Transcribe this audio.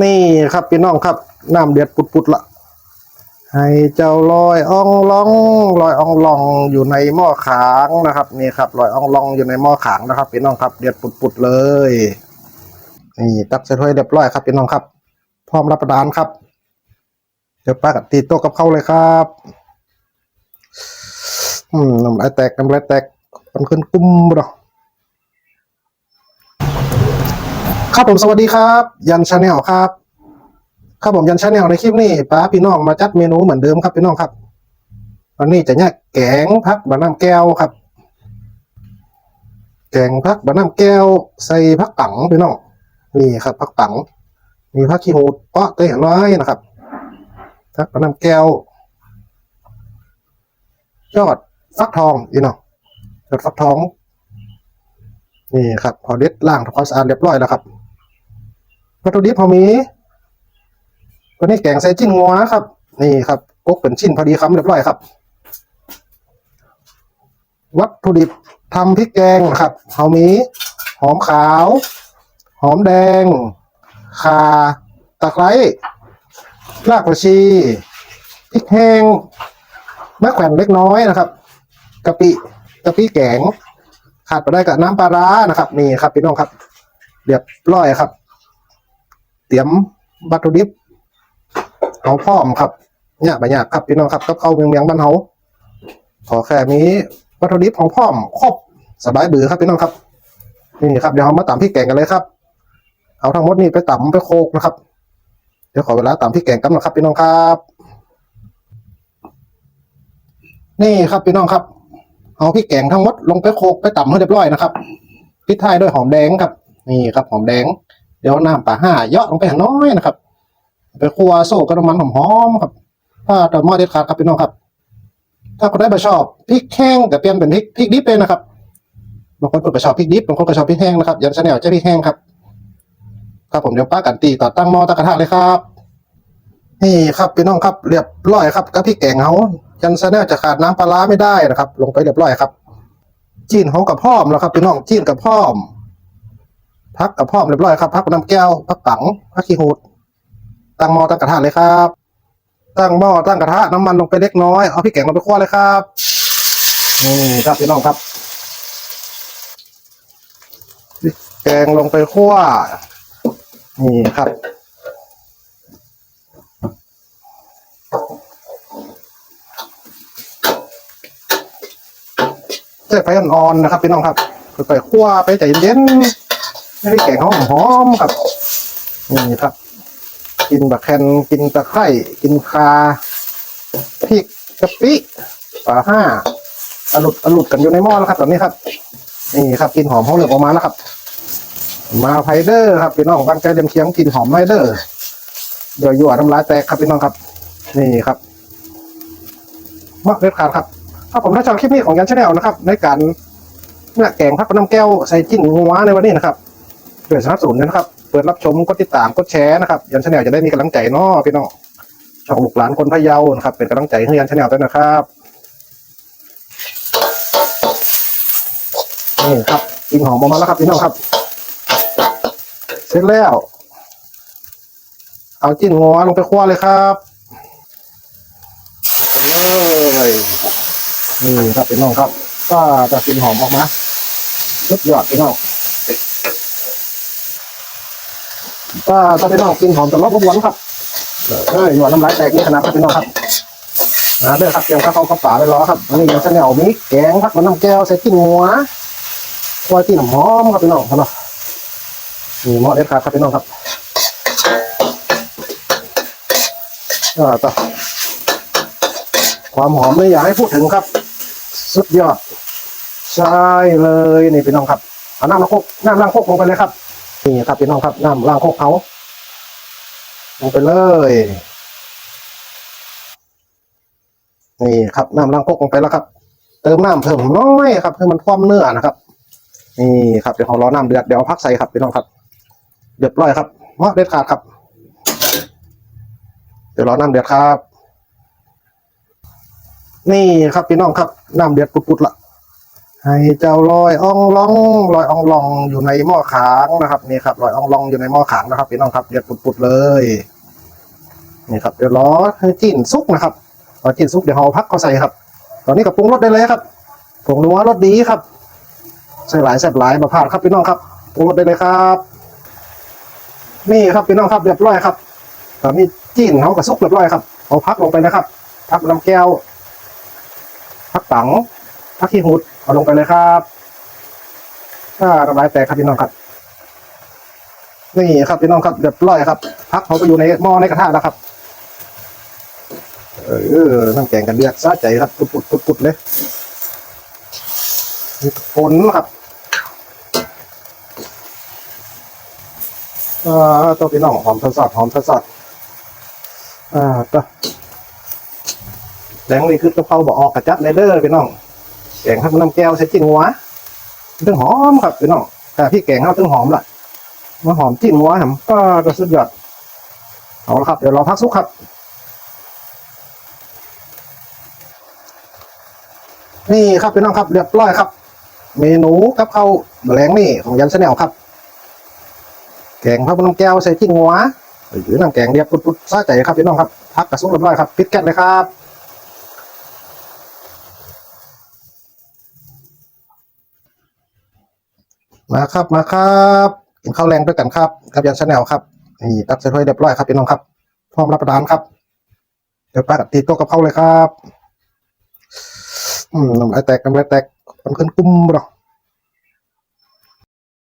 นี่ครับพี่น้องครับน้ำเดือดปุดๆละให้เจ้าลอยอ่องล่องลอยอ่องล่องอยู่ในหม้อขางนะครับนี่ครับลอยอ่องล่องอยู่ในหม้อขางนะครับพี่น้องครับเดือดปุดๆเลยนี่ตักใส่ถ้วยเรียบร้อยครับพี่น้องครับ พร้อมรับประทานครับ เดี๋ยวป้ากับตีโต๊ะกับเข้าเลยครับอืมน้ำลายแตกน้ำลายแตกมันขึ้นกุ้มบ่ ครับผมสวัสดีครับ ยันชาแนลครับ ครับผมยันชาแนลในคลิปนี้ป้าพี่น้องมาจัดเมนูเหมือนเดิมครับพี่น้องครับ วันนี้จะเนี่ยแกงพักบะน้ำแก้วครับ แกงพักบะน้ำแก้ว ใส่พักปังพี่น้องนี่ครับพักปังมีพักขี้หูดเปาะเตะน้อยนะครับพักบะน้ำแก้วยอดฟักทองอีเนาะยอดฟักทองนี่ครับพอเด็ดล่างทำความสะอาดเรียบร้อยแล้วครับ วัตถุดิบพอมีวันนี้แกงใส่จิ้นงัวครับ นี่ครับกกเป็นชิ้นพอดีคำเรียบร้อยครับ วัตถุดิบทำพริกแกงครับเฮามีหอมขาว หอมแดงข่าตะไคร้รากผักชีพริกแห้งมะแขวนเล็กน้อยนะครับกะปิกะปิแกงขาดไปได้กับน้ำปลาร้านะครับ นี่ครับพี่น้องครับ เรียบร้อยครับ เตรียมวัตถุดิบเอาพร้อมครับเนี่ยบะยากครับพี่น้องครับกับข้าเมียงเมียงบ้านเฮาขอแค่นี้วัตถุดิบของพร้อมครบสบายบือครับพี่น้องครับนี่ครับเดี๋ยวเรามาตำพริกแกงกันเลยครับ เอาทั้งหมดนี้ไปตำไปโคกนะครับ เดี๋ยวขอเวลาตำพริกแกงกันนะครับ พี่น้องครับ นี่ครับพี่น้องครับเอาพริกแกงทั้งหมดลงไปโคกไปตำให้เรียบร้อยนะครับพิดท้ายด้วยหอมแดงครับ นี่ครับหอมแดง เดี๋ยวน้ำปลาห้าเยอะลงไปอย่างน้อยนะครับ ไปคั่วโซ่กับน้ำมันหอมๆครับถ้าต่อหม้อเด็ดขาดครับพี่น้องครับ ถ้าคนได้ไม่ชอบพริกแห้งแต่เปลี่ยนเป็นพริกพริกดิบเลยนะครับบางคนก็ชอบพริกดิบบางคนก็ชอบพริกแห้งนะครับยันชาแนลจะพริกแห้งครับครับผมเดี๋ยวป้ากันตีต่อตั้งหม้อตั้งกระทะเลยครับนี่ครับพี่น้องครับเรียบร้อยครับกับพริกแกงเฮายันซะแน่จะขาดน้ำปลาร้าไม่ได้นะครับ ลงไปเรียบร้อยครับจีนเฮากับพ่อมแล้วครับพี่น้องจีนกับพ่อม พักกับพ่อมเรียบร้อยครับพักน้ำแก้วพักปังพักขี้หูดตั้งหม้อตั้งกระทะเลยครับ ตั้งหม้อตั้งกระทะน้ำมันลงไปเล็กน้อยเอาพริกแกงลงไปคั่วเลยครับนี่ครับพี่น้องครับพริกแกงลงไปคั่วนี่ครับใส่ไฟอ่อนๆนะครับพี่น้องครับค่อยๆคั่วไปใจเย็นๆ ให้แกงหอมหอมๆครับนี่ครับ กินบะแคนกินตะไคร้กินคาพริกกะปิปลาห้าอรุดอรุดกันอยู่ในหม้อแล้วครับตอนนี้ครับ นี่ครับกินหอมหอมเหลือออกมาแล้วครับ มาไพเดอร์ครับพี่น้องตั้งใจเต็มเคียงกินหอมไพเดอร์เดี๋ยวยั่วน้ำลายแตกครับพี่น้องครับ นี่ครับมะเด็ดขาดครับถ้าผมถ้าชอบคลิปนี้ของยันชาแนลนะครับ ในการเนี่ยแกงพักน้ำแก้วใส่จิ้นงัวในวันนี้นะครับ เปิดสนับสนุนนะครับ เปิดรับชมกดติดตามกดแชร์นะครับยันชาแนลจะได้มีกำลังใจเนาะพี่น้องช่องลูกหลานคนพะเยานะครับ เป็นกำลังใจให้ยันชาแนลด้วยนะครับนี่ครับกินหอมออกมาแล้วครับพี่น้องครับ เสร็จแล้ว เอาจิ้นงัวลงไปคั่วเลยครับเลยนี่ครับพี่น้องครับ ก็จะกลินหอมออกมาสุดยอดพี่น้อง ก็ถ้าพี่น้องกินหอมจะรบกวนครับเอ้ยหวดน้ำลายแตกนี่ขนาดครับพี่น้องครับนะเด้อครับเตรียมข้าวเข้าฝาไปรอครับอันนี้ยังเสนอมีแกงพักมันน้ำแก้วใส่กินหัวควายกินหอมครับพี่น้องครับเนาะนี่หมาะเด็ดขาดครับพี่น้องครับอ่าต่อความหอมไม่อยากให้พูดถึงครับ สุดยอดใช่เลยนี่พี่น้องครับเอาน้ำล้างโคกน้ำล้างโคกลงไปเลยครับ นี่ครับพี่น้องครับน้ำล้างโคกเขาลงไปเลยนี่ครับน้ำล้างโคกลงไปแล้วครับ เติมน้ำเพิ่มน้อยครับเพื่อมันท่วมเนื้อนะครับ นี่ครับเดี๋ยวของรอน้ำเดือดเดี๋ยวพักใส่ครับพี่น้องครับเรียบร้อยครับมะเด็ดขาดครับ เดี๋ยวรอน้ำเดือดครับ นี่ครับพี่น้องครับน้ำเดือดปุดๆละ ให้เจ้าลอยอ่องล่องลอยอ่องล่องอยู่ในหม้อขางนะครับนี่ครับลอยอ่องล่องอยู่ในหม้อขางนะครับพี่น้องครับเดือดปุดๆเลยนี่ครับเดี๋ยวรอให้จิ้นซุกนะครับพอจิ้นซุกเดี๋ยวเราพักเขาใส่ครับ ตอนนี้ก็ปรุงรสได้เลยครับผงนัวรสดีครับใส่หลายแซ่บหลายมาพลาดครับพี่น้องครับปรุงรสได้เลยครับ นี่ครับพี่น้องครับเรียบร้อยครับ ตอนนี้จิ้นเขากระซุกเรียบร้อยครับเอาพักลงไปนะครับพักน้ำแก้วพักตัง พักขี้หุดเอาลงไปเลยครับ ถ้าระบายแตกครับพี่น้องครับ นี่ครับพี่น้องครับเรียบร้อยครับ พักเขาไปอยู่ในหม้อในกระทะแล้วครับ เออน้ำแกงกันเดือดซาใจครับปุดปุดปุดปุดเลยมีผลครับอ่าตัวพี่น้องหอมทอดหอมทอดๆอ่าตัวแดงนี่คือกะเพราบอกออกกระจัดเลยเด้อพี่น้อง แกงข้าวน้ำแก้วใส่จิ้นหัวตึงหอมครับพี่น้องแต่พี่แกงข้าวตึงหอมล่ะมาหอมจิ้นหัวแหมก็จะสุดยอดเอาละครับ เดี๋ยวเราพักซุกครับ นี่ครับพี่น้องครับเรียบร้อยครับ เมนูกับข้าวแหลงนี่ของยันเสนลครับ แกงข้าวน้ำแก้วใส่จิ้นหัวหรือน้ำแกงเรียบปุดๆซาใจครับพี่น้องครับพักกระซุกเรียบร้อยครับปิดแก๊สเลยครับ มาครับมาครับกินข้าวแรงด้วยกันครับกับยันชาแนลครับนี่ตักใส่ถ้วยเรียบร้อยครับพี่น้องครับพร้อมรับประทานครับ เดี๋ยวป้ากับตีโต๊ะกับข้าเลยครับ อืมน้ำลายแตกน้ำลายแตกมันขึ้นกุ้มหรอ